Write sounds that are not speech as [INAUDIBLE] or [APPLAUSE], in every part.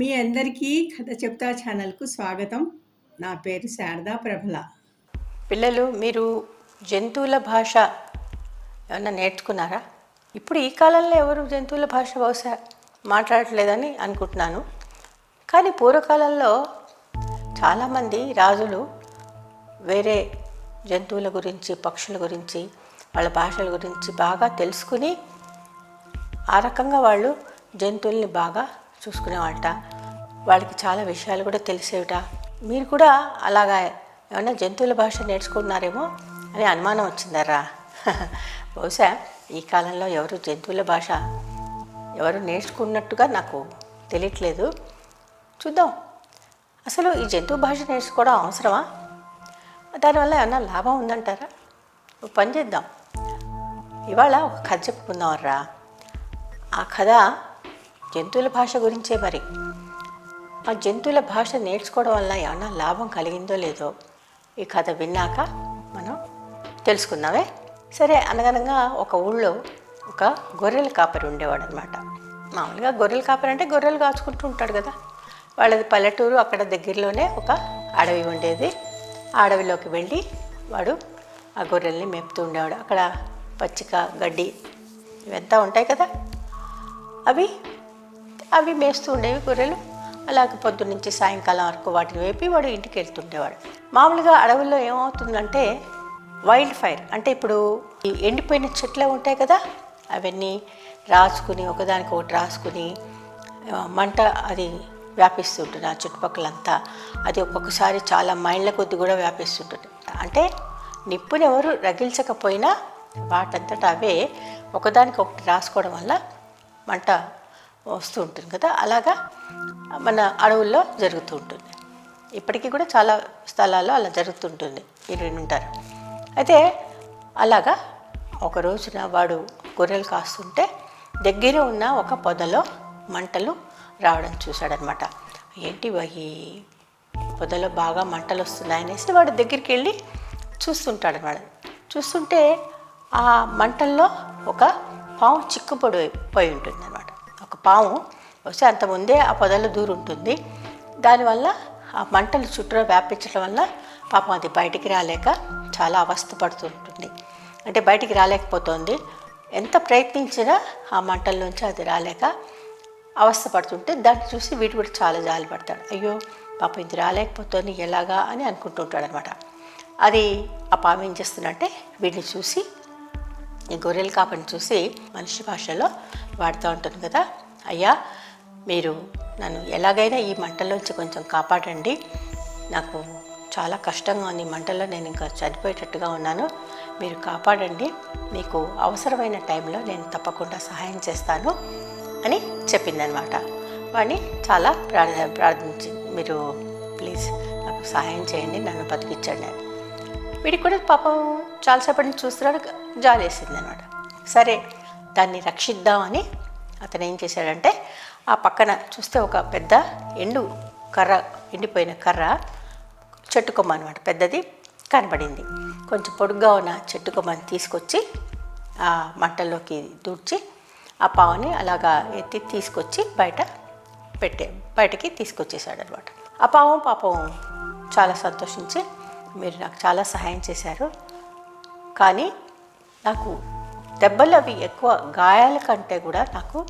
మీ అందరికీ కథ చెప్తా ఛానల్కు స్వాగతం. నా పేరు శారదా ప్రభల. పిల్లలు మీరు జంతువుల భాష ఏమన్నా నేర్చుకున్నారా? ఇప్పుడు ఈ కాలంలో ఎవరు జంతువుల భాష బహుశా మాట్లాడట్లేదని అనుకుంటున్నాను. కానీ పూర్వకాలంలో చాలామంది రాజులు వేరే జంతువుల గురించి పక్షుల గురించి వాళ్ళ భాషల గురించి బాగా తెలుసుకుని ఆ రకంగా వాళ్ళు జంతువుల్ని బాగా చూసుకునేవాళ్ళట. వాళ్ళకి చాలా విషయాలు కూడా తెలిసేవిట. మీరు కూడా అలాగా ఏమైనా జంతువుల భాష నేర్చుకుంటున్నారేమో అని అనుమానం వచ్చిందరా [LAUGHS] బహుశా ఈ కాలంలో ఎవరు జంతువుల భాష ఎవరు నేర్చుకున్నట్టుగా నాకు తెలియట్లేదు. చూద్దాం. అసలు ఈ జంతు భాష నేర్చుకోవడం అవసరమా? దానివల్ల ఏమన్నా లాభం ఉందంటారా? పని చేద్దాం. ఇవాళ ఒక కథ చెప్పుకుందామర్రా ఆ కథ జంతువుల భాష గురించే మరి. ఆ జంతువుల భాష నేర్చుకోవడం వల్ల ఏమన్నా లాభం కలిగిందో లేదో ఈ కథ విన్నాక మనం తెలుసుకుందామే. సరే అనగనగా ఒక ఊళ్ళో ఒక గొర్రెల కాపరి ఉండేవాడు అనమాట మామూలుగా గొర్రెల కాపరి అంటే గొర్రెలు కాచుకుంటూ ఉంటాడు కదా. వాళ్ళది పల్లెటూరు అక్కడ దగ్గరలోనే ఒక అడవి ఉండేది. ఆ అడవిలోకి వెళ్ళి వాడు ఆ గొర్రెల్ని మేపుతూ ఉండేవాడు. అక్కడ పచ్చిక గడ్డి ఇవంతా ఉంటాయి కదా. అవి అవి మేస్తూ ఉండేవి గొర్రెలు. అలాగే పొద్దున్న సాయంకాలం వరకు వాటిని వేపి వాడు ఇంటికి వెళ్తుండేవాడు. మామూలుగా అడవుల్లో ఏమవుతుందంటే వైల్డ్ ఫైర్ అంటే ఇప్పుడు ఈ ఎండిపోయిన చెట్లే ఉంటాయి కదా. అవన్నీ రాసుకుని ఒకదానికి ఒకటి రాసుకుని మంట అది వ్యాపిస్తుంటుంది ఆ చుట్టుపక్కలంతా. అది ఒక్కొక్కసారి చాలా మైళ్ళ కొద్ది కూడా వ్యాపిస్తుంటుంది. అంటే నిప్పుని ఎవరు రగిల్చకపోయినా వాటంతట అవే ఒకదానికి ఒకటి రాసుకోవడం వల్ల మంట వస్తూ ఉంటుంది కదా. అలాగా మన అడవుల్లో జరుగుతూ ఉంటుంది. ఇప్పటికీ కూడా చాలా స్థలాల్లో అలా జరుగుతుంటుంది మీరు ఉంటారు అయితే అలాగా ఒక రోజున వాడు గొర్రెలు కాస్తుంటే దగ్గర ఉన్న ఒక పొదలో మంటలు రావడం చూశాడనమాట. ఏంటి వా ఈ పొదలో బాగా మంటలు వస్తున్నాయనేసి వాడు దగ్గరికి వెళ్ళి చూస్తుంటాడనమాట. చూస్తుంటే ఆ మంటల్లో ఒక పాము చిక్కుపడి పోయి ఉంటుంది అనమాట ఒక పాము వస్తే అంత ముందే ఆ పొదలో దూరు ఉంటుంది. దానివల్ల ఆ మంటలు చుట్టూ వ్యాపించడం వల్ల పాపం అది బయటికి రాలేక చాలా అవస్థ పడుతుంటుంది అంటే బయటికి రాలేకపోతుంది. ఎంత ప్రయత్నించినా ఆ మంటల నుంచి అది రాలేక అవస్థ పడుతుంటే దాన్ని చూసి వీడు కూడా చాలా జాలి పడతాడు. అయ్యో పాప ఇది రాలేకపోతుంది ఎలాగా అని అనుకుంటుంటాడు అనమాట అది ఆ పాము ఏం చేస్తుందంటే వీడిని చూసి ఈ గొర్రెల కాపని చూసి మనిషి భాషలో వాడుతూ ఉంటుంది కదా అయ్యా మీరు నన్ను ఎలాగైనా ఈ మంటల్లోంచి కొంచెం కాపాడండి. నాకు చాలా కష్టంగా ఉంది ఈ మంటల్లో నేను ఇంకా చనిపోయేటట్టుగా ఉన్నాను. మీరు కాపాడండి. మీకు అవసరమైన టైంలో నేను తప్పకుండా సహాయం చేస్తాను. అని చెప్పిందనమాట. వాడిని చాలా ప్రార్థ ప్రార్థించి మీరు ప్లీజ్ నాకు సహాయం చేయండి నన్ను బతికించండి అని. వీడికి కూడా పాపం చాలాసేపటి నుంచి చూస్తున్నాడు జాలేసింది అనమాట సరే దాన్ని రక్షిద్దామని అతను ఏం చేశాడంటే ఆ పక్కన చూస్తే ఒక పెద్ద ఎండు కర్ర ఎండిపోయిన కర్ర చెట్టు కొమ్మ అనమాట పెద్దది కనబడింది. కొంచెం పొడుగ్గా ఉన్న చెట్టు కొమ్మని తీసుకొచ్చి ఆ మంటల్లోకి దూడ్చి ఆ పావుని అలాగా ఎత్తి తీసుకొచ్చి బయట పెట్టే బయటికి తీసుకొచ్చేసాడు అనమాట ఆ పావం పాపం చాలా సంతోషించి మీరు నాకు చాలా సహాయం చేశారు. కానీ నాకు దెబ్బలు అవి ఎక్కువ గాయాల కంటే కూడా నాకు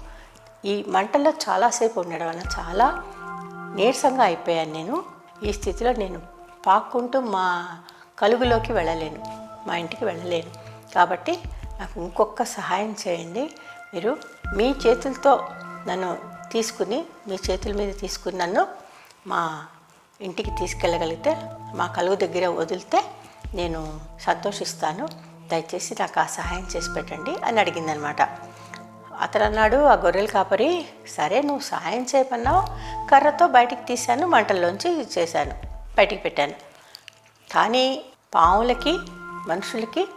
ఈ మంటల్లో చాలాసేపు ఉండడం వల్ల చాలా నీరసంగా అయిపోయాను నేను. ఈ స్థితిలో నేను పాక్కుంటూ మా కలుగులోకి వెళ్ళలేను మా ఇంటికి వెళ్ళలేను. కాబట్టి నాకు ఇంకొక సహాయం చేయండి. మీరు మీ చేతులతో నన్ను తీసుకుని మీ చేతుల మీద తీసుకుని నన్ను మా ఇంటికి తీసుకెళ్ళగలిగితే మా కలువు దగ్గర వదిలితే నేను సంతోషిస్తాను. దయచేసి నాకు ఆ సహాయం చేసి పెట్టండి అని అడిగిందనమాట. అతను అన్నాడు ఆ గొర్రెలు కాపరి సరే నువ్వు సహాయం చేయమన్నావు. కర్రతో బయటికి తీశాను మంటల్లోంచి చేశాను బయటికి పెట్టాను. కానీ పాములకి మనుషులకి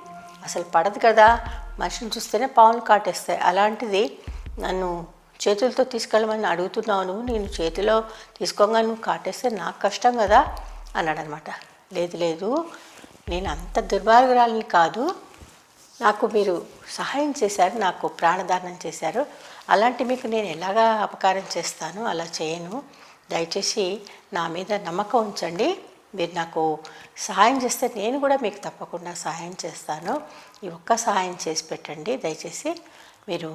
అసలు పడదు కదా. మనిషిని చూస్తేనే పావులు కాటేస్తాయి. అలాంటిది నన్ను చేతులతో తీసుకెళ్ళమని అడుగుతున్నావు. నువ్వు నేను చేతిలో తీసుకోగా నువ్వు కాటేస్తే నాకు కష్టం కదా అన్నాడు అనమాట లేదు లేదు. నేను అంత దుర్మార్గురాలని కాదు. నాకు మీరు సహాయం చేశారు. నాకు ప్రాణదానం చేశారు. అలాంటి మీకు నేను ఎలాగా అపకారం చేస్తాను? అలా చేయను. దయచేసి నా మీద నమ్మకం ఉంచండి. మీరు నాకు సహాయం చేస్తే నేను కూడా మీకు తప్పకుండా సహాయం చేస్తాను. ఈ ఒక్క సహాయం చేసి పెట్టండి. దయచేసి మీరు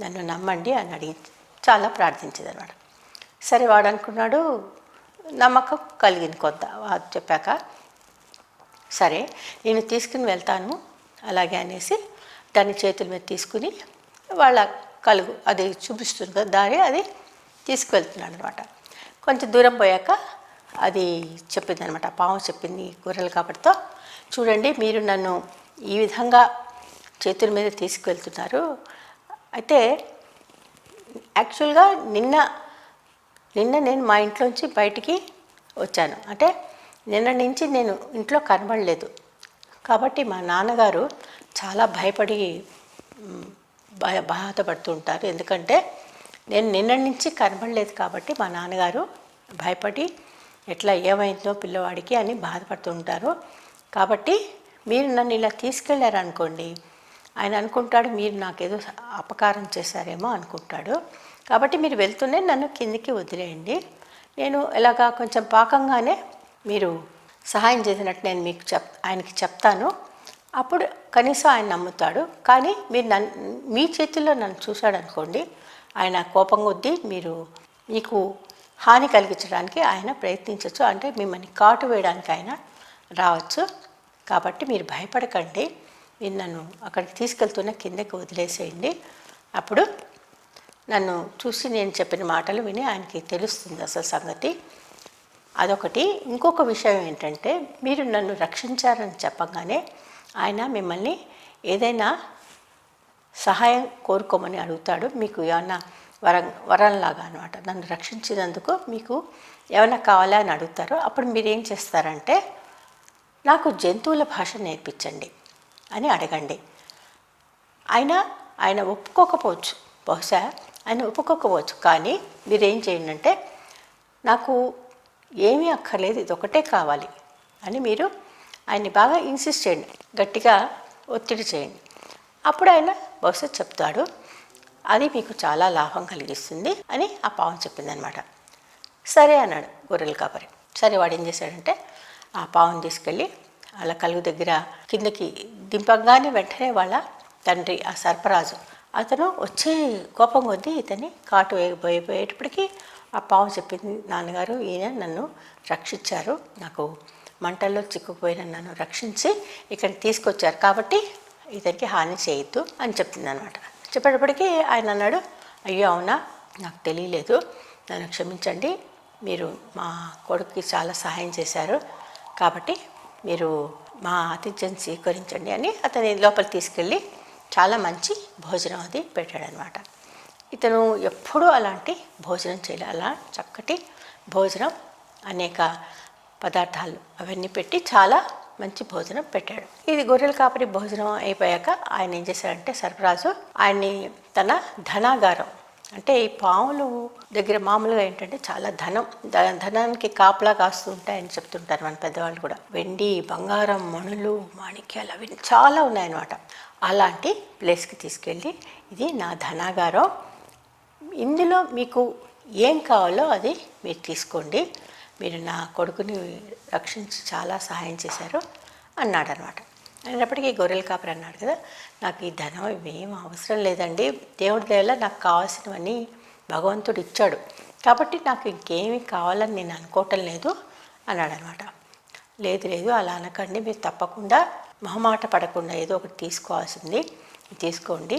నన్ను నమ్మండి అని అడిగి చాలా ప్రార్థించేది అనమాట సరే వాడు అనుకున్నాడు నమ్మకం కలిగింది కొంత. అది చెప్పాక సరే నేను తీసుకుని వెళ్తాను అలాగే అనేసి దాన్ని చేతుల మీద తీసుకుని వాళ్ళ కలుగు అది చూపిస్తుంది కదా దారి అది తీసుకువెళ్తున్నాడు అనమాట కొంచెం దూరం పోయాక అది చెప్పింది అనమాట పాము చెప్పింది గొర్రెల కాబట్టితో. చూడండి మీరు నన్ను ఈ విధంగా చేతుల మీద తీసుకువెళ్తున్నారు. అయితే యాక్చువల్గా నిన్న నిన్న నేను మా ఇంట్లోంచి బయటికి వచ్చాను. అంటే నిన్న నుంచి నేను ఇంట్లో కనబడలేదు. కాబట్టి మా నాన్నగారు చాలా భయపడి భయ బాధపడుతుంటారు ఎందుకంటే నేను నిన్న నుంచి కనబడలేదు కాబట్టి మా నాన్నగారు భయపడి ఎట్లా ఏమైందో పిల్లవాడికి అని బాధపడుతుంటారు కాబట్టి మీరు నన్ను ఇలా తీసుకెళ్ళారు అనుకోండి ఆయన అనుకుంటాడు మీరు నాకేదో అపకారం చేశారేమో అనుకుంటాడు. కాబట్టి మీరు వెళ్తూనే నన్ను కిందికి వదిలేయండి. నేను ఇలాగా కొంచెం పాకంగానే మీరు సహాయం చేసినట్టు నేను మీకు చెప్ ఆయనకి చెప్తాను. అప్పుడు కనీసం ఆయన నమ్ముతాడు. కానీ మీరు నన్ను మీ చేతిలో నన్ను చూశాడు అనుకోండి ఆయన కోపం కొద్దీ మీరు మీకు హాని కలిగించడానికి ఆయన ప్రయత్నించవచ్చు అంటే మిమ్మల్ని కాటు వేయడానికి ఆయన రావచ్చు. కాబట్టి మీరు భయపడకండి. మీరు నన్ను అక్కడికి తీసుకెళ్తున్న కిందకి వదిలేసేయండి. అప్పుడు నన్ను చూసి నేను చెప్పిన మాటలు విని ఆయనకి తెలుస్తుంది అసలు సంగతి. అదొకటి. ఇంకొక విషయం ఏంటంటే మీరు నన్ను రక్షించారని చెప్పగానే ఆయన మిమ్మల్ని ఏదైనా సహాయం కోరుకోమని అడుగుతాడు. మీకు ఏమన్నా వరం వరంలాగా అనమాట నన్ను రక్షించినందుకు మీకు ఏమైనా కావాలా అని అడుగుతారో అప్పుడు మీరు ఏం చేస్తారంటే నాకు జంతువుల భాష నేర్పించండి అని అడగండి. ఆయన ఆయన ఒప్పుకోకపోవచ్చు. బహుశా ఆయన ఒప్పుకోకపోవచ్చు. కానీ మీరేం చేయండి అంటే నాకు ఏమీ అక్కర్లేదు ఇది ఒకటే కావాలి అని మీరు ఆయన్ని బాగా ఇన్సిస్ట్ చేయండి. గట్టిగా ఒత్తిడి చేయండి. అప్పుడు ఆయన బహుశా చెప్తాడు అది మీకు చాలా లాభం కలిగిస్తుంది అని ఆ పావం చెప్పిందనమాట. సరే అన్నాడు గొర్రెల కాపరి. సరే వాడు ఏం చేశాడంటే ఆ పావుని తీసుకెళ్ళి వాళ్ళ కలుగు దగ్గర కిందకి దింపగానే వెంటనే వాళ్ళ తండ్రి ఆ సర్పరాజు అతను వచ్చే కోపం కొద్దీ ఇతని కాటు వేయబోయేటప్పటికీ ఆ పావు చెప్పింది నాన్నగారు ఈయన నన్ను రక్షించారు. నాకు మంటల్లో చిక్కుపోయిన నన్ను రక్షించి ఇక్కడికి తీసుకొచ్చారు కాబట్టి ఇతనికి హాని చేయొద్దు అని చెప్తుంది అనమాట చెప్పేటప్పటికీ ఆయన అన్నాడు అయ్యో అవునా? నాకు తెలియలేదు. నన్ను క్షమించండి. మీరు మా కొడుకుకి చాలా సహాయం చేశారు. కాబట్టి మీరు మా ఆతిథ్యం స్వీకరించండి అని అతని లోపల తీసుకెళ్ళి చాలా మంచి భోజనం అది పెట్టాడనమాట. ఇతను ఎప్పుడూ అలాంటి భోజనం చేయలే. అలా చక్కటి భోజనం అనేక పదార్థాలు అవన్నీ పెట్టి చాలా మంచి భోజనం పెట్టాడు. ఇది గొర్రెల కాపరి భోజనం అయిపోయాక ఆయన ఏం చేశాడంటే సర్ఫరాజు ఆయన్ని తన ధనాగారం అంటే ఈ పాములు దగ్గర మామూలుగా ఏంటంటే చాలా ధనం. ధనానికి కాపలా కాస్తూ ఉంటాయని చెప్తుంటారు మన పెద్దవాళ్ళు కూడా. వెండి బంగారం మణులు మాణిక్యాలు అవి చాలా ఉన్నాయన్నమాట. అలాంటి ప్లేస్కి తీసుకెళ్ళి ఇది నా ధనాగారం. ఇందులో మీకు ఏం కావాలో అది మీరు తీసుకోండి. మీరు నా కొడుకుని రక్షించి చాలా సహాయం చేశారు అన్నాడు అనమాట అయినప్పటికీ గొర్రెల కాపరి అన్నాడు కదా నాకు ఈ ధనం ఇవేం అవసరం లేదండి దేవుడి దయవల్ల నాకు కావాల్సినవన్నీ భగవంతుడు ఇచ్చాడు. కాబట్టి నాకు ఇంకేమీ కావాలని నేను అనుకోవటం లేదు అన్నాడు అనమాట లేదు లేదు అలా అనకండి మీరు తప్పకుండా మొహమాట పడకుండా ఏదో ఒకటి తీసుకోవాల్సింది తీసుకోండి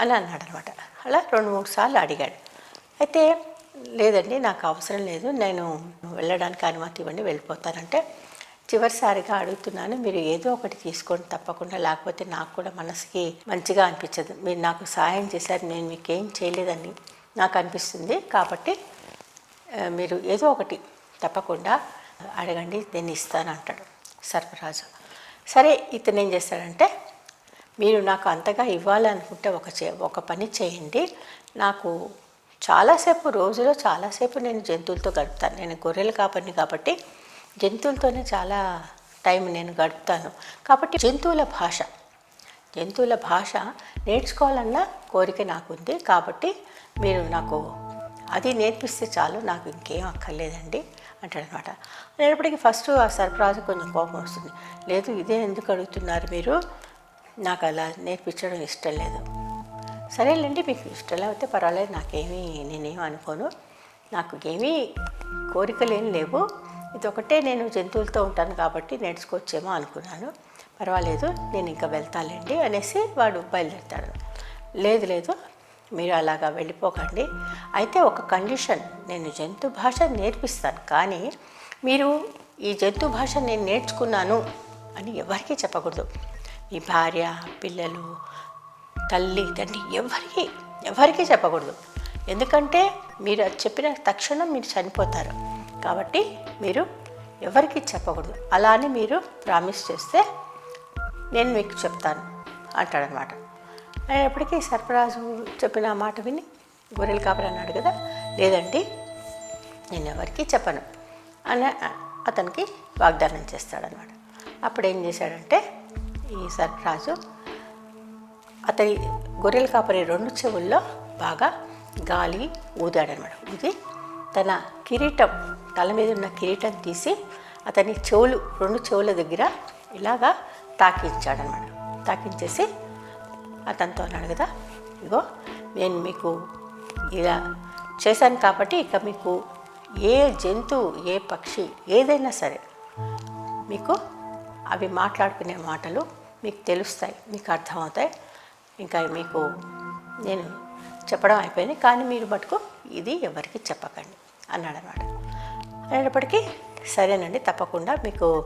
అని అన్నాడు అనమాట అలా రెండు మూడు సార్లు అడిగాడు. అయితే లేదండి నాకు అవసరం లేదు. నేను వెళ్ళడానికి అనుమతి ఇవ్వండి వెళ్ళిపోతానంటే చివరిసారిగా అడుగుతున్నాను మీరు ఏదో ఒకటి తీసుకోండి తప్పకుండా లేకపోతే నాకు కూడా మనసుకి మంచిగా అనిపించదు. మీరు నాకు సహాయం చేశారు నేను మీకు ఏం చేయలేదని నాకు అనిపిస్తుంది. కాబట్టి మీరు ఏదో ఒకటి తప్పకుండా అడగండి నేను ఇస్తాను అంటాడు సర్పరాజు సరే ఇతను ఏం చేస్తాడంటే మీరు నాకు అంతగా ఇవ్వాలనుకుంటే ఒక చే ఒక పని చేయండి. నాకు చాలాసేపు రోజులో చాలాసేపు నేను జంతువులతో గడుపుతాను. నేను గొర్రెలు కాపరిని కాబట్టి జంతువులతోనే చాలా టైం నేను గడుపుతాను. కాబట్టి జంతువుల భాష జంతువుల భాష నేర్చుకోవాలన్న కోరిక నాకుంది. కాబట్టి మీరు నాకు అది నేర్పిస్తే చాలు నాకు ఇంకేం అక్కర్లేదండి అంటాడనమాట అనేటప్పటికీ ఫస్ట్ ఆ సర్ఫరాజు కొంచెం కోపం వస్తుంది. లేదు ఇదే ఎందుకు అడుగుతున్నారు మీరు? నాకు అలా నేర్పించడం ఇష్టం లేదు. సరేలేండి మీకు ఇష్టం అయితే పర్వాలేదు నాకేమీ నేనేం అనుకోను. నాకు ఏమీ కోరికలేం లేవు. ఇది ఒకటే నేను జంతువులతో ఉంటాను కాబట్టి నేర్చుకోవచ్చేమో అనుకున్నాను. పర్వాలేదు నేను ఇంకా వెళ్తాలేండి అనేసి వాడు బయలుదేరుతాడు. లేదు లేదు మీరు అలాగా వెళ్ళిపోకండి. అయితే ఒక కండిషన్ నేను జంతు భాష నేర్పిస్తాను కానీ మీరు ఈ జంతు భాష నేను నేర్చుకున్నాను అని ఎవరికీ చెప్పకూడదు. మీ భార్య పిల్లలు తల్లి తండ్రి ఎవరికి ఎవరికీ చెప్పకూడదు. ఎందుకంటే మీరు అది చెప్పిన తక్షణం మీరు చనిపోతారు. కాబట్టి మీరు ఎవరికి చెప్పకూడదు. అలా అని మీరు ప్రామిస్ చేస్తే నేను మీకు చెప్తాను అంటాడనమాట. అయినప్పటికీ సర్పరాజు చెప్పిన మాట విని గొర్రెలు కాపరి అన్నాడు కదా? లేదండి నేను ఎవరికీ చెప్పను అని అతనికి వాగ్దానం చేస్తాడనమాట. అప్పుడు ఏం చేశాడంటే ఈ సర్పరాజు అతని గొర్రెల కాపరి రెండు చెవుల్లో బాగా గాలి ఊదాడనమాట. ఊది తన కిరీటం తల మీద ఉన్న కిరీటం తీసి అతని చెవులు రెండు చెవుల దగ్గర ఇలాగా తాకించాడనమాట. తాకించేసి అతనితో అన్నాడు కదా ఇగో నేను మీకు ఇలా చేశాను కాబట్టి ఇక మీకు ఏ జంతువు ఏ పక్షి ఏదైనా సరే మీకు అవి మాట్లాడుకునే మాటలు మీకు తెలుస్తాయి మీకు అర్థమవుతాయి. ఇంకా మీకు నేను చెప్పడం అయిపోయింది. కానీ మీరు మటుకు ఇది ఎవరికి చెప్పకండి అన్నాడు అనమాట అనేటప్పటికీ సరేనండి తప్పకుండా మీకు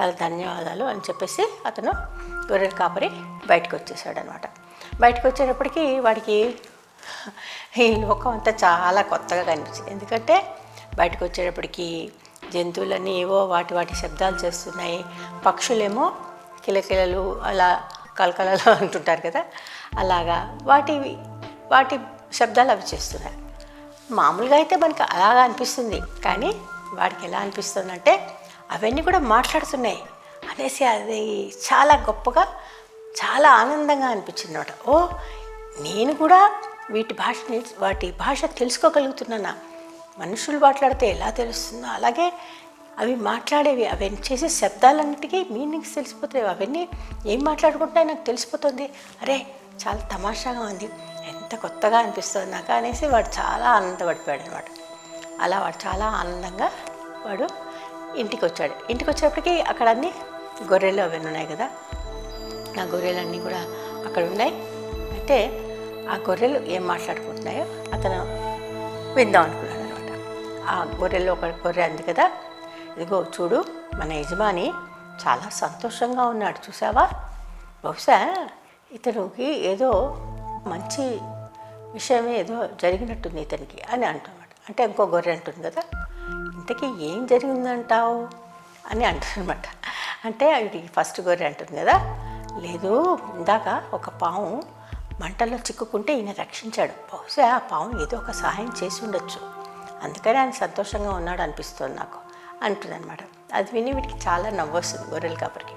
చాలా ధన్యవాదాలు అని చెప్పేసి అతను గొర్రెల కాపరి బయటకు వచ్చేసాడు అనమాట బయటకు వచ్చేటప్పటికి వాడికి ఈ లోకం అంతా చాలా కొత్తగా కనిపించింది. ఎందుకంటే బయటకు వచ్చేటప్పటికి జంతువులన్నీ ఏవో వాటి వాటి శబ్దాలు చేస్తున్నాయి. పక్షులేమో కిలకిలలు అలా కలకలలో [LAUGHS] అంటుంటారు కదా. అలాగా వాటి వాటి శబ్దాలు అవి చేస్తున్నాయి మామూలుగా అయితే మనకి అలాగా అనిపిస్తుంది. కానీ వాడికి ఎలా అనిపిస్తుంది అంటే అవన్నీ కూడా మాట్లాడుతున్నాయి అనేసి అది చాలా గొప్పగా చాలా ఆనందంగా అనిపించింది అనమాట ఓ నేను కూడా వీటి భాష వాటి భాష తెలుసుకోగలుగుతున్నానా? మనుషులు మాట్లాడితే ఎలా తెలుస్తుందో అలాగే అవి మాట్లాడేవి అవన్నీ చేసే శబ్దాలన్నిటికీ మీనింగ్స్ తెలిసిపోతాయి. అవన్నీ ఏం మాట్లాడుకుంటున్నాయి నాకు తెలిసిపోతుంది. అరే చాలా తమాషాగా ఉంది. ఎంత కొత్తగా అనిపిస్తుంది నాకు అనేసి వాడు చాలా ఆనందపడిపోయాడు అనమాట అలా వాడు చాలా ఆనందంగా వాడు ఇంటికి వచ్చాడు ఇంటికి వచ్చేటప్పటికి అక్కడ అన్ని గొర్రెలు అవన్నీ ఉన్నాయి కదా. ఆ గొర్రెలన్నీ కూడా అక్కడ ఉన్నాయి. అయితే ఆ గొర్రెలు ఏం మాట్లాడుకుంటున్నాయో అతను విందాం అనుకున్నాడు అనమాట ఆ గొర్రెలు ఒక గొర్రె అంది కదా. ఇదిగో చూడు మన యజమాని చాలా సంతోషంగా ఉన్నాడు చూసావా బహుశా ఇతనికి ఏదో మంచి విషయమే ఏదో జరిగినట్టుంది ఇతనికి అని అంటున్నాడు. అంటే ఇంకో గొర్రె అంటుంది కదా ఇంతకీ ఏం జరిగిందంటావు అని అంటున్నమాట అంటే ఇది ఫస్ట్ గొర్రె అంటుంది కదా లేదు ఇందాక ఒక పాము మంటల్లో చిక్కుకుంటే ఈయన రక్షించాడు. బహుశా ఆ పాము ఏదో ఒక సహాయం చేసి ఉండొచ్చు. అందుకని ఆయన సంతోషంగా ఉన్నాడు అనిపిస్తుంది నాకు. అంటుందన్నమాట. అది విని వీటికి చాలా నవ్వొస్తుంది గొర్రెల కాపరికి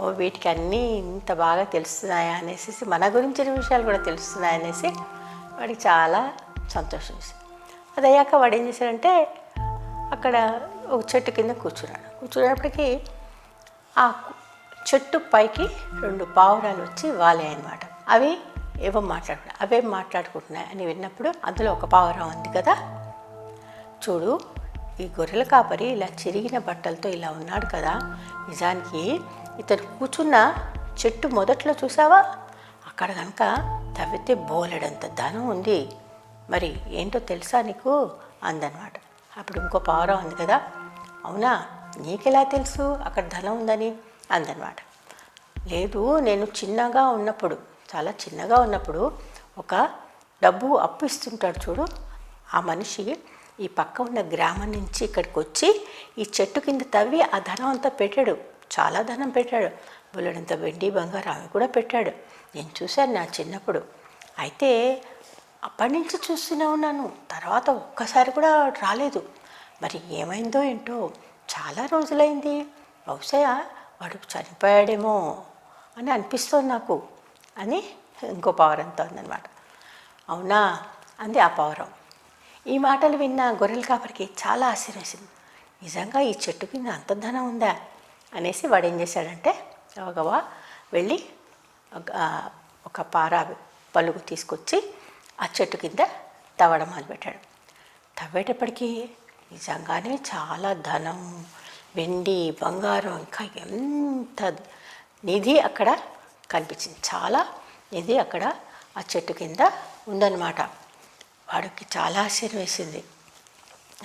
ఓ వీటికి అన్నీ ఇంత బాగా తెలుస్తున్నాయా అనేసి మన గురించిన విషయాలు కూడా తెలుస్తున్నాయి అనేసి వాడికి చాలా సంతోషం వేసింది అది అయ్యాక వాడు ఏం చేశాడంటే అక్కడ ఒక చెట్టు కింద కూర్చున్నాడు. కూర్చున్నప్పటికీ ఆ చెట్టు పైకి రెండు పావురాలు వచ్చి వాలే అనమాట అవి ఏవో మాట్లాడుకున్నాయి. అవేం మాట్లాడుకుంటున్నాయి అని విన్నప్పుడు అందులో ఒక పావురం ఉంది కదా. చూడు ఈ గొర్రెల కాపరి ఇలా చిరిగిన బట్టలతో ఇలా ఉన్నాడు కదా. నిజానికి ఇతను కూర్చున్న చెట్టు మొదట్లో చూసావా అక్కడ కనుక తవ్వితే బోలెడంత ధనం ఉంది. మరి ఏంటో తెలుసా నీకు? అందనమాట. అప్పుడు ఇంకో పావురం ఉంది కదా. అవునా? నీకెలా తెలుసు? అక్కడ ధనం ఉందని? అందనమాట. లేదు నేను చిన్నగా ఉన్నప్పుడు చాలా చిన్నగా ఉన్నప్పుడు ఒక డబ్బు అప్పు ఇస్తుంటాడు చూడు. ఆ మనిషి ఈ పక్క ఉన్న గ్రామం నుంచి ఇక్కడికి వచ్చి ఈ చెట్టు కింద తవ్వి ఆ ధనం అంతా పెట్టాడు. చాలా ధనం పెట్టాడు. బుల్లడంత వెండి బంగారం అవి కూడా పెట్టాడు. నేను చూశాను నా చిన్నప్పుడు. అయితే అప్పటి నుంచి చూస్తూనే ఉన్నాను. తర్వాత ఒక్కసారి కూడా రాలేదు. మరి ఏమైందో ఏంటో చాలా రోజులైంది. బహుశా వాడు చనిపోయాడేమో అని అనిపిస్తోంది నాకు అని ఇంకో పావురంతో ఉందన్నమాట. అవునా? అంది ఆ పావురం. ఈ మాటలు విన్న గొర్రెల కాపరికి చాలా ఆశ్చర్యసింది నిజంగా ఈ చెట్టు కింద అంత ధనం ఉందా? అనేసి వాడు ఏం చేశాడంటే గబగబా వెళ్ళి ఒక- ఒక పార పలుగు తీసుకొచ్చి ఆ చెట్టు కింద తవ్వడం మొదలుపెట్టాడు. తవ్వేటప్పటికీ నిజంగానే చాలా ధనం వెండి బంగారం ఇంకా ఎంత నిధి అక్కడ కనిపించింది. చాలా నిధి అక్కడ ఆ చెట్టు కింద ఉందన్నమాట. వాడికి చాలా ఆశ్చర్యం వేసింది.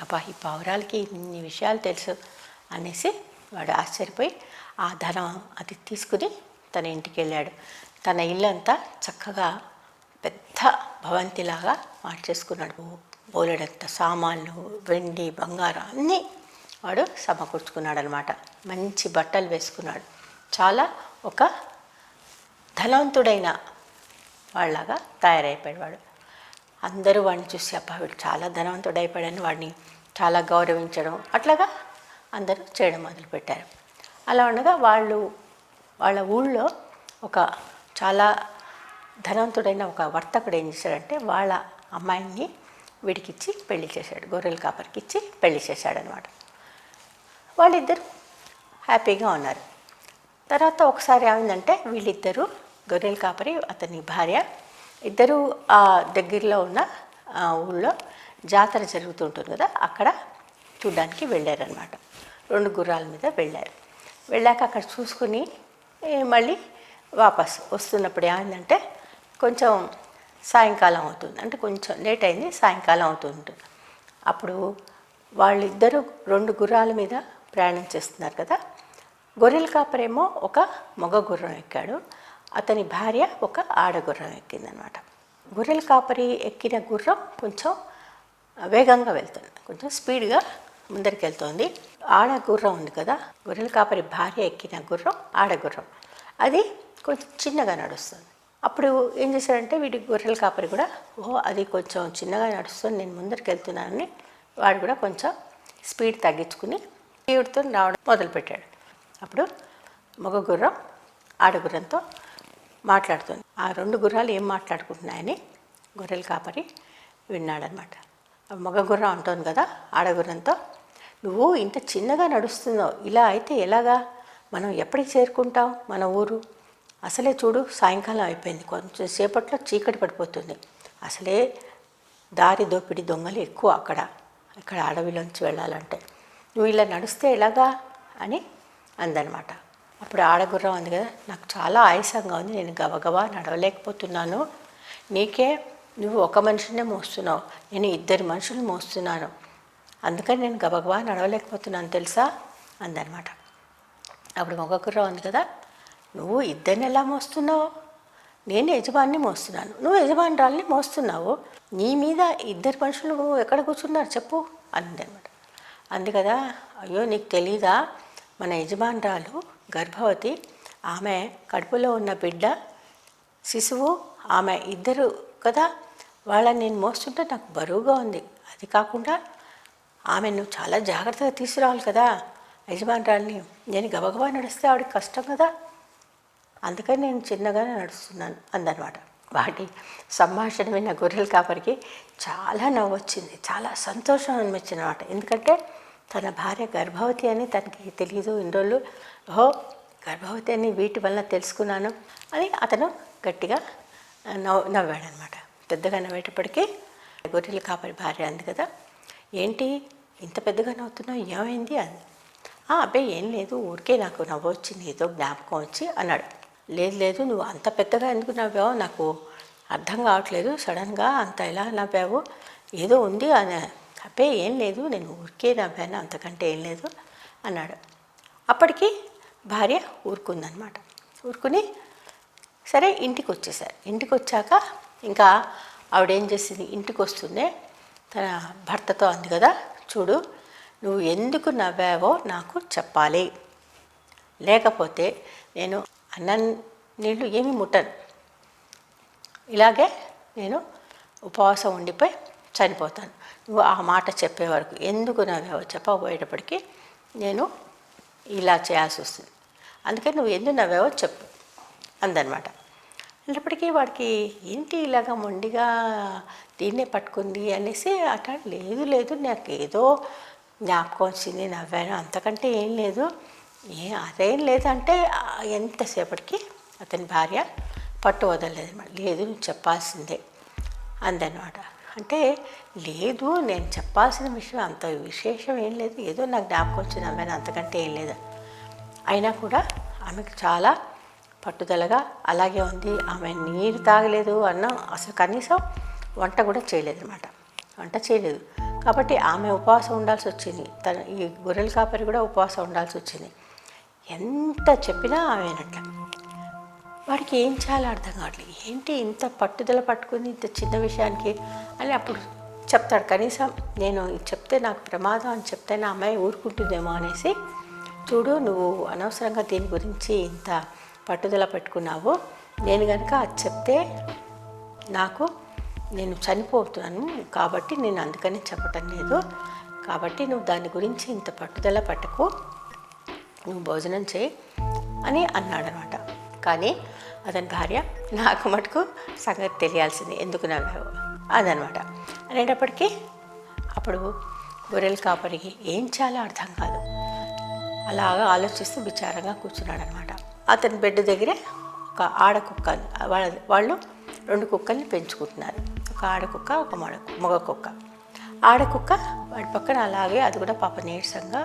అబ్బా ఈ పావురాలకి ఇన్ని విషయాలు తెలుసు అనేసి వాడు ఆశ్చర్యపోయి ఆ ధనం అది తీసుకుని తన ఇంటికి వెళ్ళాడు. తన ఇల్లంతా చక్కగా పెద్ద భవంతిలాగా మార్చేసుకున్నాడు. బోలెడంత సామాన్లు వెండి బంగారం అన్నీ వాడు సమకూర్చుకున్నాడు అనమాట మంచి బట్టలు వేసుకున్నాడు. చాలా ఒక ధనవంతుడైన వాళ్ళలాగా తయారైపోయాడు వాడు. అందరూ వాడిని చూసి అబ్బా వీడు చాలా ధనవంతుడు అయిపోయాడని వాడిని చాలా గౌరవించడం అట్లాగా అందరూ చేయడం మొదలుపెట్టారు. అలా ఉండగా వాళ్ళు వాళ్ళ ఊళ్ళో ఒక చాలా ధనవంతుడైన ఒక వర్తకుడు ఏం చేశాడంటే వాళ్ళ అమ్మాయిని వీడికిచ్చి పెళ్ళి చేశాడు గొర్రెల కాపరికి ఇచ్చి పెళ్ళి చేశాడనమాట. వాళ్ళిద్దరు హ్యాపీగా ఉన్నారు. తర్వాత ఒకసారి ఏమైందంటే వీళ్ళిద్దరూ గొర్రెల కాపరి అతని భార్య ఇద్దరు ఆ దగ్గరలో ఉన్న ఆ ఊళ్ళో జాతర జరుగుతుంటుంది కదా అక్కడ చూడ్డానికి వెళ్ళారనమాట రెండు గుర్రాల మీద వెళ్ళారు. వెళ్ళాక అక్కడ చూసుకుని మళ్ళీ వాపస్ వస్తున్నప్పుడు ఏమైందంటే కొంచెం సాయంకాలం అవుతుంది. అంటే కొంచెం లేట్ అయింది సాయంకాలం అవుతుంది. అప్పుడు వాళ్ళిద్దరూ రెండు గుర్రాల మీద ప్రయాణం చేస్తున్నారు కదా. గొర్రెల కాపరేమో ఒక మగ గుర్రం ఎక్కాడు. అతని భార్య ఒక ఆడగుర్రం ఎక్కిందనమాట. గొర్రెల కాపరి ఎక్కిన గుర్రం కొంచెం వేగంగా వెళ్తుంది. కొంచెం స్పీడ్గా ముందరికి వెళ్తుంది ఆడ గుర్రం ఉంది కదా గొర్రెల కాపరి భార్య ఎక్కిన గుర్రం ఆడగుర్రం. అది కొంచెం చిన్నగా నడుస్తుంది. అప్పుడు ఏం చేశాడంటే వీడి గొర్రెల కాపరి కూడా ఓ అది కొంచెం చిన్నగా నడుస్తుంది నేను ముందరికి వెళ్తున్నానని వాడు కూడా కొంచెం స్పీడ్ తగ్గించుకుని స్పీడ్తో రావడం మొదలుపెట్టాడు. అప్పుడు మగ గుర్రం ఆడగుర్రంతో మాట్లాడుతుంది. ఆ రెండు గుర్రాలు ఏం మాట్లాడుకుంటున్నాయని గొర్రెలు కాపరి విన్నాడనమాట. మగ గుర్రం అంటోంది కదా ఆడగుర్రంతో నువ్వు ఇంత చిన్నగా నడుస్తున్నావు ఇలా అయితే ఎలాగా? మనం ఎప్పటికి చేరుకుంటాం మన ఊరు? అసలే చూడు సాయంకాలం అయిపోయింది కొంచెం సేపట్లో చీకటి పడిపోతుంది. అసలే దారి దోపిడి దొంగలు ఎక్కువ అక్కడ ఇక్కడ అడవిలోంచి వెళ్ళాలంటే. నువ్వు ఇలా నడిస్తే ఎలాగా? అని అందనమాట. అప్పుడు ఆడగుర్రం ఉంది కదా నాకు చాలా ఆయాసంగా ఉంది. నేను గబగబా నడవలేకపోతున్నాను. నీకే నువ్వు ఒక మనిషినే మోస్తున్నావు. నేను ఇద్దరు మనుషులు మోస్తున్నాను. అందుకని నేను గబగబా నడవలేకపోతున్నాను తెలుసా? అందనమాట. అప్పుడు మగ గుర్రం ఉంది కదా నువ్వు ఇద్దరిని ఎలా మోస్తున్నావు? నేను యజమాని మోస్తున్నాను. నువ్వు యజమానురాల్ని మోస్తున్నావు. నీ మీద ఇద్దరు మనుషులు ఎక్కడ కూర్చున్నారు చెప్పు అంది అనమాట. అంది కదా అయ్యో నీకు తెలీదా? మన యజమానురాలు గర్భవతి. ఆమె కడుపులో ఉన్న బిడ్డ శిశువు ఆమె ఇద్దరు కదా? వాళ్ళని నేను మోస్తుంటే నాకు బరువుగా ఉంది. అది కాకుండా ఆమెను చాలా జాగ్రత్తగా తీసుకురావాలి కదా? యజమానురాల్ని నేను గబగబా నడిస్తే ఆవిడకి కష్టం కదా? అందుకని నేను చిన్నగానే నడుస్తున్నాను అందనమాట వాటి సంభాషణ విన్న గొర్రెల కాపరికి చాలా నవ్వు వచ్చింది చాలా సంతోషం అనిపించింది అనమాట ఎందుకంటే తన భార్య గర్భవతి అని తనకి తెలియదు ఇన్ని రోజులు ఓహో గర్భవతి అని వీటి వల్ల తెలుసుకున్నాను అని అతను గట్టిగా నవ్వు నవ్వాడనమాట. పెద్దగా నవ్వేటప్పటికీ గొర్రెలు కాపరి భార్య అంది కదా. ఏంటి ఇంత పెద్దగా నవ్వుతున్నావు? ఏమైంది అంది. అబ్బాయి ఏం లేదు ఊరికే నాకు నవ్వు వచ్చింది ఏదో జ్ఞాపకం వచ్చి అన్నాడు. లేదు లేదు నువ్వు అంత పెద్దగా ఎందుకు నవ్వావు? నాకు అర్థం కావట్లేదు సడన్గా అంత ఎలా నవ్వావు? ఏదో ఉంది అని అబ్బే ఏం లేదు నేను ఊరికే నవ్వాను అంతకంటే ఏం లేదు అన్నాడు. అప్పటికి భార్య ఊరుకుందనమాట ఊరుకుని సరే ఇంటికి వచ్చేసారు ఇంటికి వచ్చాక ఇంకా ఆవిడేం చేసింది? ఇంటికి వస్తుందే తన భర్తతో అంది కదా చూడు నువ్వు ఎందుకు నవ్వావో నాకు చెప్పాలి. లేకపోతే నేను అన్నం నీళ్ళు ఏమీ ముట్టను. ఇలాగే నేను ఉపవాసం ఉండిపోయి చనిపోతాను. నువ్వు ఆ మాట చెప్పే వరకు ఎందుకు నవ్వావో చెప్పబోయేటప్పటికి నేను ఇలా చేయాల్సి వస్తుంది. అందుకని నువ్వు ఎందుకు నవ్వావో చెప్పు అందనమాట. అన్నప్పటికీ వాడికి ఏంటి ఇలాగా మొండిగా దీన్నే పట్టుకుంది అనేసి అట్లా లేదు లేదు నాకు ఏదో జ్ఞాపకం వచ్చింది నవ్వాను. అంతకంటే ఏం లేదు. ఏ అదేం లేదంటే ఎంతసేపటికి అతని భార్య పట్టు వదలలేదు లేదు నువ్వు చెప్పాల్సిందే అందనమాట. అంటే లేదు నేను చెప్పాల్సిన విషయం అంత విశేషం ఏం లేదు. ఏదో నాకు జ్ఞాపకం వచ్చిన ఆమె అంతకంటే ఏం లేదు. అయినా కూడా ఆమెకు చాలా పట్టుదలగా అలాగే ఉంది. ఆమె నీరు తాగలేదు అన్నం అసలు కనీసం వంట కూడా చేయలేదు అనమాట వంట చేయలేదు. కాబట్టి ఆమె ఉపవాసం ఉండాల్సి వచ్చింది. తన ఈ గొర్రెల కాపరి కూడా ఉపవాసం ఉండాల్సి వచ్చింది. ఎంత చెప్పినా ఆమెనట్ల వాడికి ఏం చేయాలో అర్థం కావట్లేదు. ఏంటి ఇంత పట్టుదల పట్టుకుని ఇంత చిన్న విషయానికి అని అప్పుడు చెప్తాడు. కనీసం నేను చెప్తే నాకు ప్రమాదం అని చెప్తే నా అమ్మాయి ఊరుకుంటుందేమో అనేసి చూడు నువ్వు అనవసరంగా దీని గురించి ఇంత పట్టుదల పెట్టుకున్నావు. నేను కనుక అది చెప్తే నాకు నేను చనిపోతున్నాను కాబట్టి నేను అందుకని చెప్పటం లేదు. కాబట్టి నువ్వు దాని గురించి ఇంత పట్టుదల పట్టకు నువ్వు భోజనం చేయి అని అన్నాడనమాట. కానీ అతని భార్య నాకు మటుకు సంగతి తెలియాల్సింది. ఎందుకు నవ్వావు అదనమాట అనేటప్పటికీ అప్పుడు గొర్రెల కాపరికి ఏం చేయాలో అర్థం కాదు. అలాగా ఆలోచిస్తూ విచారంగా కూర్చున్నాడు అనమాట అతని బెడ్ దగ్గరే ఒక ఆడ కుక్క వాళ్ళ వాళ్ళు రెండు కుక్కల్ని పెంచుకుంటున్నారు. ఒక ఆడ కుక్క ఒక మగ మగ కుక్క. ఆడ కుక్క వాడి పక్కన అలాగే అది కూడా పాప నీరసంగా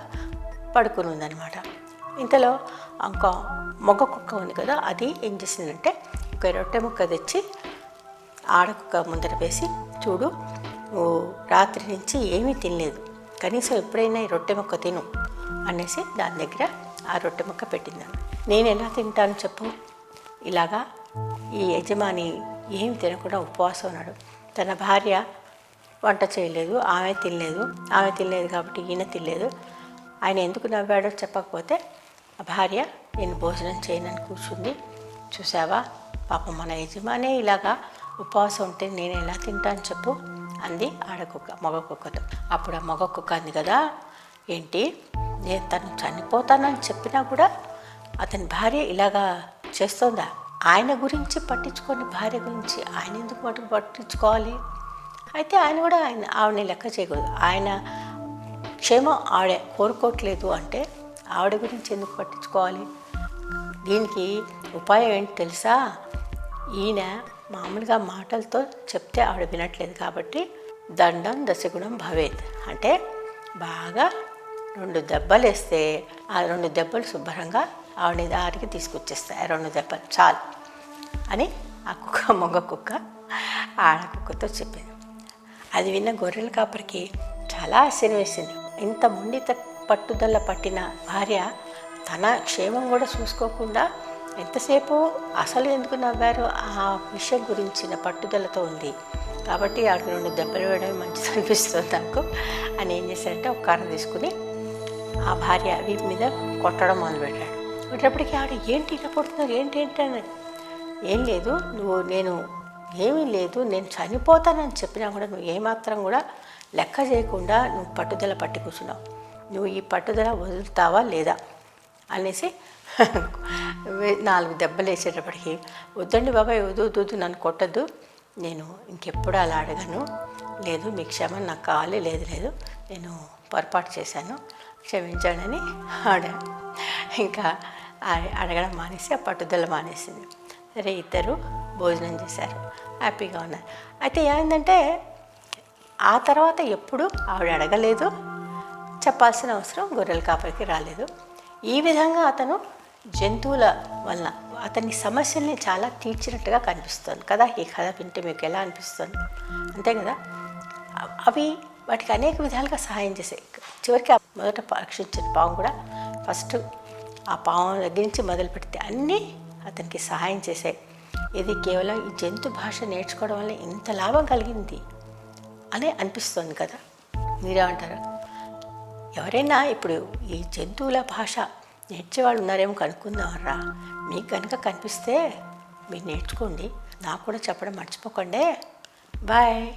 పడుకుని ఉందన్నమాట. ఇంతలో ఇంకా మగ కుక్క ఉంది కదా అది ఏం చేసిందంటే ఒక రొట్టె ముక్క తెచ్చి ఆడకుక్క ముందర వేసి చూడు నువ్వు రాత్రి నుంచి ఏమీ తినలేదు కనీసం ఎప్పుడైనా ఈ రొట్టె ముక్క తిను అనేసి దాని దగ్గర ఆ రొట్టె ముక్క పెట్టిందాను నేను ఎలా తింటాను చెప్పు ఇలాగా ఈ యజమాని ఏమి తినకుండా ఉపవాసం ఉన్నాడు తన భార్య వంట చేయలేదు ఆమె తినలేదు ఆమె తినలేదు కాబట్టి ఈయన తినలేదు ఆయన ఎందుకు నవ్వాడో చెప్పకపోతే భార్య నేను భోజనం చేయనని కూర్చుంది. చూసావా పాపం మన యజమానే ఇలాగా ఉపవాసం ఉంటే నేను ఎలా తింటాను చెప్పు అంది ఆడకుక్క మగ కుక్కతో. అప్పుడు ఆ మగ కుక్క అంది కదా ఏంటి? నేను తను చనిపోతానని చెప్పినా కూడా అతని భార్య ఇలాగా చేస్తోందా? ఆయన గురించి పట్టించుకొని భార్య గురించి ఆయన ఎందుకు మటుకు పట్టించుకోవాలి? అయితే ఆయన కూడా ఆయన ఆవిడని లెక్క చేయకూడదు. ఆయన క్షేమం ఆవిడ కోరుకోవట్లేదు అంటే ఆవిడ గురించి ఎందుకు పట్టించుకోవాలి? దీనికి ఉపాయం ఏంటి తెలుసా? ఈయన మామూలుగా మాటలతో చెప్తే ఆవిడ వినట్లేదు కాబట్టి దండం దశగుణం భవేత్. అంటే బాగా రెండు దెబ్బలు వేస్తే ఆ రెండు దెబ్బలు శుభ్రంగా ఆవిడ దారికి తీసుకొచ్చేస్తాయి. రెండు దెబ్బలు చాలు అని ఆ కుక్క [LAUGHS] మొగ కుక్క ఆడ కుక్కతో చెప్పింది. అది విన్న గొర్రెల కాపరికి చాలా ఆశ్చర్యం వేసింది. ఇంత ముండిత పట్టుదల పట్టిన భార్య తన క్షేమం కూడా చూసుకోకుండా ఎంతసేపు అసలు ఎందుకు నవ్వారో ఆ విషయం గురించిన పట్టుదలతో ఉంది. కాబట్టి ఆడికి రెండు దెబ్బలు వేయడం మంచిది అనిపిస్తుంది నాకు. అని ఏం చేశారంటే ఒక కర్ర తీసుకుని ఆ భార్య వీటి మీద కొట్టడం మొదలుపెట్టాడు. కొట్టేటప్పటికి ఆవిడ ఏంటి ఇలా కొడుతున్నారు? ఏంటి ఏంటి అని ఏం లేదు నువ్వు నేను ఏమీ లేదు నేను చనిపోతానని చెప్పినా కూడా నువ్వు ఏమాత్రం కూడా లెక్క చేయకుండా నువ్వు పట్టుదల పట్టి కూర్చున్నావు. నువ్వు ఈ పట్టుదల వదులుతావా లేదా? అనేసి [LAUGHS] నాలుగు దెబ్బలు వేసేటప్పటికి వద్దండి బాబాయ్ వద్దు వద్దు నన్ను కొట్టద్దు. నేను ఇంకెప్పుడు అలా అడగను. లేదు మీ క్షమ నాకు కావాలి. లేదు లేదు నేను పొరపాటు చేశాను. క్షమించాడని ఆడ ఇంకా అడగడం మానేసి ఆ పట్టుదల మానేసింది. సరే ఇద్దరు భోజనం చేశారు. హ్యాపీగా ఉన్నారు. అయితే ఏమైందంటే ఆ తర్వాత ఎప్పుడు ఆవిడ అడగలేదు. చెప్పాల్సిన అవసరం గొర్రెల కాపరికి రాలేదు. ఈ విధంగా అతను జంతువుల వలన అతని సమస్యల్ని చాలా తీర్చినట్టుగా కనిపిస్తుంది కదా. ఈ కథ వింటే మీకు ఎలా అనిపిస్తుంది? అంతే కదా? అవి వాటికి అనేక విధాలుగా సహాయం చేసాయి చివరికి మొదట రక్షించిన పాము కూడా ఫస్ట్ ఆ పాము దగ్గర నుంచి మొదలు పెడితే అన్నీ అతనికి సహాయం చేశాయి. ఇది కేవలం ఈ జంతు భాష నేర్చుకోవడం వల్ల ఇంత లాభం కలిగింది అని అనిపిస్తుంది కదా. మీరేమంటారు? ఎవరైనా ఇప్పుడు ఈ జంతువుల భాష నేర్చేవాళ్ళు ఉన్నారేమో కనుక్కుందామర్రా మీకు కనుక కనిపిస్తే మీరు నేర్చుకోండి. నాకు కూడా చెప్పడం మర్చిపోకండి. బాయ్.